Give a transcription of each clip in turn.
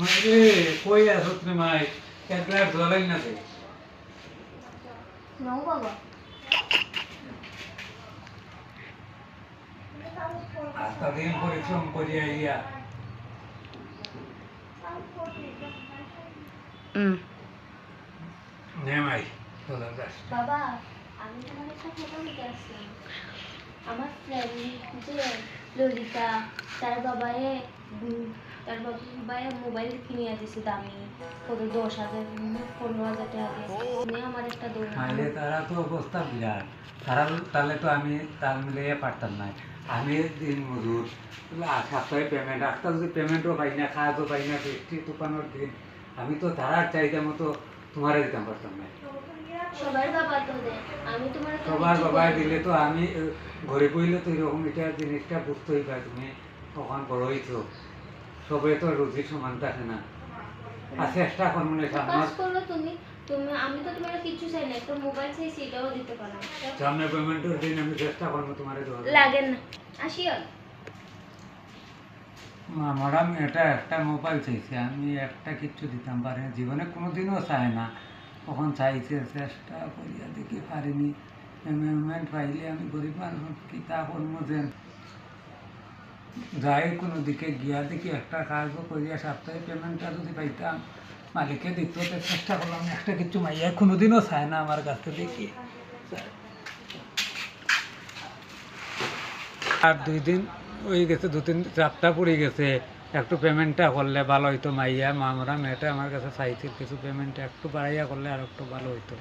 মানে কই আছো তুমি মাই? একলা জলাই না দে নাও বাবা। আস্তা দিন পরিশ্রম করি আইয়া। হুম নে মাই চলে যাস। বাবা আমি আসলাম। আমার ফ্রেন্ড যে ললিতা তার বাবায়ে তার বাবায়ে মোবাইল কিনে দিছে দামি। কত দশ হাজার পনেরো হাজার টাকা দিয়ে। উনি আমার একটা দৌড় মাইলে তারা তো অবস্থা বিরাট। তারা তাহলে তো আমি তাল মিলিয়ে পারতাম না। আমি দিন মজুর। সপ্তাহে পেমেন্ট একটা যদি পেমেন্টও পাই না খাওয়াও পাই না বৃষ্টি তুফানোর দিন আমি তো তারার চাহিদা মতো তোমারে দিতাম পারতাম না। সবার বাবা। দিলে তো আমি ঘরে পড়লে তো এরকম এটা জিনিসটা বুঝতেই পাই তুমি তখন বড় হইছো সবে তো রুচি সমান থাকে না। আর চেষ্টা করব না কাজ করো তুমি। তুমি আমি তো তোমার কিছু চাই না একটা মোবাইল চাই সেটাও দিতে পারো। সামনে পেমেন্টের দিন আমি চেষ্টা করব তোমার দেওয়ার। লাগে না। আসিও ম্যাডাম এটা একটা মোবাইল চাইছে আমি একটা কিচ্ছু দিতাম পারি জীবনে কোনোদিনও চাই না। কখন চাইছে চেষ্টা করিয়া দেখি পারিনি। পেমেন্ট পাইলে আমি গরিব মানুষ কিতা করব যেন? যাই কোনো দিকে গিয়া দেখি একটা কাজও করিয়া সপ্তাহে পেমেন্টটা যদি পাইতাম মালিকে দিত চেষ্টা করলাম, একটা কিছু মাইয়া কোনোদিনও চায় না আমার কাছে দেখি। আর দুই দিন ওই গেছে, দু তিন চারটা পড়ে গেছে, একটু পেমেন্টটা করলে ভালো হইতো, মাইয়া, মামরা, মেয়েটা আমার কাছে চাইছিল কিছু পেমেন্টটা একটু বাড়াইয়া করলে আর একটু ভালো হইতো।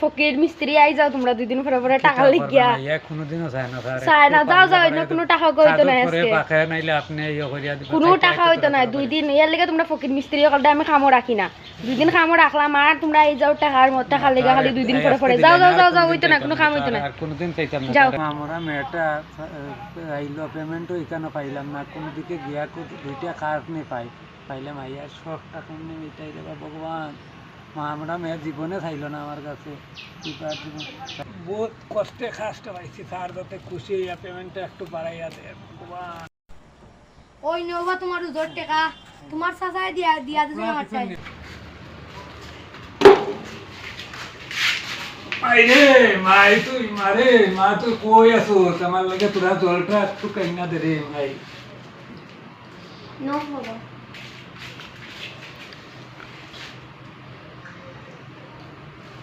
ফকির মিস্ত্রি আই যাও তোমরা দুই দিন পরে পরে টাকা লিখিয়া। চায় না চায় না, যাও, যাও, এনে কোনো টাকা কইতো না আজকে। পাখে নাইলে আপনি ইয়ে করিয়া দিবেন কোনো টাকা হইতো না দুই দিন ইয়ার লেগে তোমরা ফকির মিস্ত্রি সকলটা আমি খামো রাখি না। দুই দিন খামো রাখলাম আর তোমরা এই যাও টাকার মত টাকা লেগে খালি দুই দিন পরে পরে যাও যাও যাও যাও হইতো না কোনো খাম হইতো না। আর চাইতাম না। যাও। আমরা আহ, আইলো পেমেন্টও এখানে পাইলাম না। কোনো দিকে গিয়া দুইটা কাজ নেই পাই পাইলাম আইয়ার শখটা কেমনি মিটাই দেবা ভগবান আমরা মেয়ের জীবনে চাইলো না আমার কাছে কিবার জীবন বহুত কষ্টে খাসটা পাইছি তার যাতে খুশি হইয়া পেমেন্টটা একটু বাড়াইয়া দেয় ভগবান ওই নেবা তোমার উজোর টাকা তোমার সাসায় দিয়া দিয়া দিছো আমার চাই মাইরে মাই তুই মারে মা তুই কই আছো তোমার লাগে তোরা জলটা একটু কাইনা দে রে ভাই নাও বাবা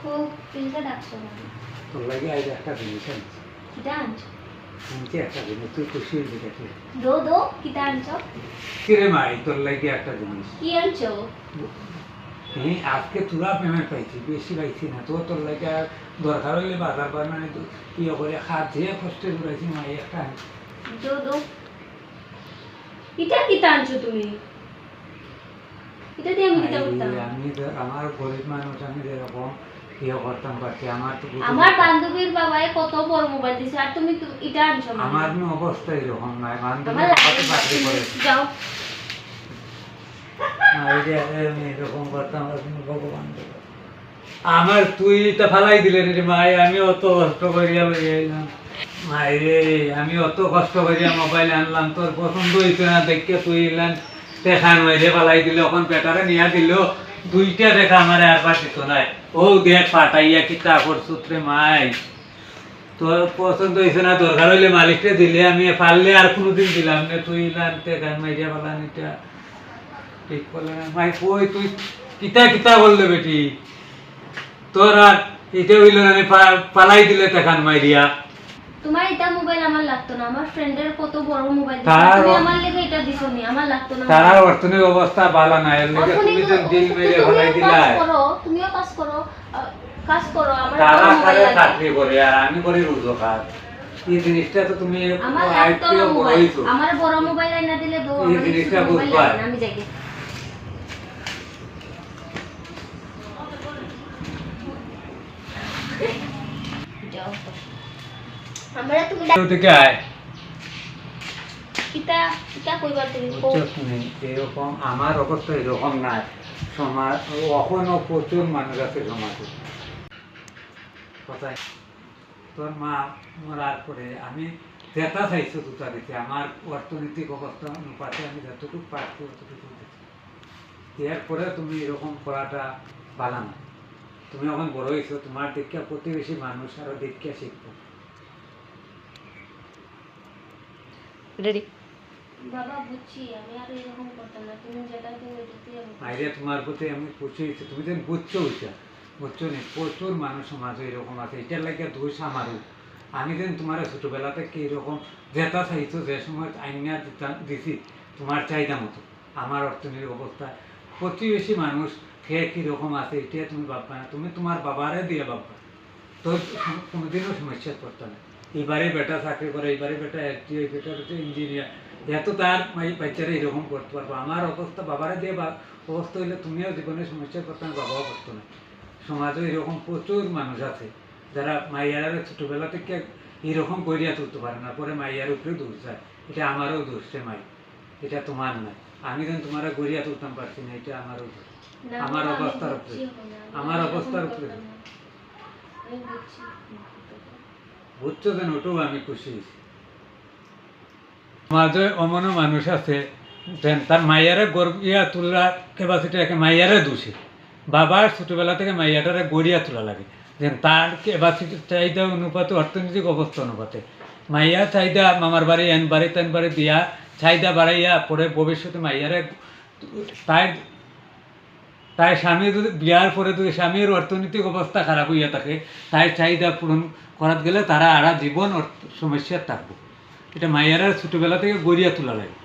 খুব পিলটা ডাকছো না তোর লাগে আজ একটা জিনিস আনছি কিটা আনছো আনছি একটা জিনিস তুই খুশি হইবি দেখে দো দো কিটা আনছো কিরে মাই তোর লাগে একটা জিনিস। কি আনছো? হ্যাঁ আজকে তোরা পেমেন্ট পাইছি বেশি পাইছি না। তো তোর লাগে দরকার হইলে বাজার বার মানে ইয়ে করে খাত যে কষ্টে ঘুরাইছি মাই একটা। দো দো। কিটা কিটা আনছো তুমি? এটা দিয়ে আমি কিটা করতাম আমি আমার গরিব মানুষ আমি যেরকম ইয়ে করতাম পারছি আমার তো আমার বান্ধবীর বাবাই কত বড় মোবাইল দিছে আর তুমি তো এটা আনছো। আমার না অবস্থা এরকম নাই বান্ধবী আমার লাগে আমাকে না, চাকরি তুমি করে যাও আমি এরকম করতাম ভগবান আমার তুই তো ফালাই দিলে রে মাই আমি অত কষ্ট করিয়া লইয়া এলাম মাই রে আমি অত কষ্ট করিয়া মোবাইল আনলাম তোর পছন্দ হইছে না দেখে তুই এলাম দেখান মাইরে ফালাই দিলে ওখান পেটারে নিয়া দিল দুইটা দেখা আমার আর পাঠিত নাই। ও দেখ পাঠাইয়া কি তা করছুত্রে মাই। তোর পছন্দ হয়েছে না দরকার হইলে মালিকটা দিলে, আমি পারলে আর কোনোদিন দিলাম না, তুই এলাম গান মাইরিয়া পালান এটা ঠিক করলে না মাই কই তুই কিতা কিতা বললে বেটি। তোর আর এটা হইল না পালাই দিলে তেখান মাইরিয়া তোমার এটা মোবাইল আমার লাগতো না আমার ফ্রেন্ডের কত বড় মোবাইল তুমি আমার লেগে এটা দিছো নি আমার লাগতো না। তার অর্থনৈতিক অবস্থা ভালো না এর লেগে তুমি তো দিল মেরে ফলাই দিলা। করো তুমিও কাজ করো কাজ করো আমার তারা লাগে। চাকরি করে আর আমি করি রোজগার। এই জিনিসটা তো তুমি আমার লাগতো না মোবাইল আমার বড় মোবাইল আইনা দিলে দো এই জিনিসটা বুঝবা। আমি যাই যাও। আমরা তুমি কিতা কিতা কইবার। এরকম আমার অবস্থা এরকম নাই। সমাজ এখনও প্রচুর মানুষ আছে সমাজে। কোথায় তোর মা মরার পরে আমি চাইছো দুটা দিতে আমার অর্থনৈতিক অবস্থা অনুপাতে আমি যতটুকু পারছি অতটুকু এরপরে তুমি এরকম করাটা ভালো না। তুমি এখন বড় হয়েছো তোমার দীক্ষা প্রতিবেশী মানুষ আরও দীক্ষা শিখব। রেডি বাবা বুঝছি আমি আর এরকম করতাম না। তুমি যেটা তুমি তোমার প্রতি আমি খুশি হয়েছি। তুমি তো বুঝছ ওইটা। বুঝছ নি? প্রচুর মানুষ সমাজে এরকম আছে। এটার লাগে দোষ আমারও। আমি যেন তোমার ছোটবেলা থেকে এরকম যেটা চাইছো যে সময় আইনা দিছি তোমার চাহিদা মতো। আমার অর্থনৈতিক অবস্থা। প্রতিবেশী মানুষ কে কীরকম আছে এটা তুমি ভাববা না। তুমি তোমার বাবারে দিয়ে ভাববা। তো কোনোদিনও সমস্যা পড়তো না। এবারে বেটা চাকরি করে এবারে বেটা একটি বেটা বেটা ইঞ্জিনিয়ার এত তার বাচ্চারা এরকম করতে পারব। আমার অবস্থা বাবারে দিয়ে অবস্থা হইলে তুমিও জীবনে সমস্যা করতে না বাবাও করতো না। সমাজে এরকম প্রচুর মানুষ আছে যারা মাইয়ারা ছোটবেলা থেকে এরকম করিয়া তুলতে পারে না পরে মাইয়ার উপরে দোষ যায় এটা আমারও দোষ রে মাই এটা তোমার নয়। আমি যেন তোমার গড়িয়া তুলতাম পারছি না এটা আমারও দোষ। আমার অবস্থার উপরে। আমার অবস্থার উপরে। বুঝছ যেন ওটাও আমি খুশি মাঝে অমন মানুষ আছে তার মাইয়ারে গড়িয়া তোলার ক্যাপাসিটি রাখে মাইয়ারে দোষে। বাবার ছোটবেলা থেকে মাইয়াটারে গড়িয়া তোলা লাগে। যেন তার ক্যাপাসিটি চাহিদা অনুপাতে, অর্থনৈতিক অবস্থা অনুপাতে। মাইয়া চাহিদা মামার বাড়ি, এন বাড়ি, তেন বাড়ি দিয়া চাহিদা বাড়াইয়া পরে ভবিষ্যতে মাইয়ারে তাই তাই স্বামী যদি বিয়ার পরে যদি স্বামীর অর্থনৈতিক অবস্থা খারাপ হইয়া থাকে তাই চাহিদা পূরণ করাত গেলে তারা আরা জীবন সমস্যার থাকবে। এটা মায়েরা ছোটোবেলা থেকে গড়িয়া তোলা লাগে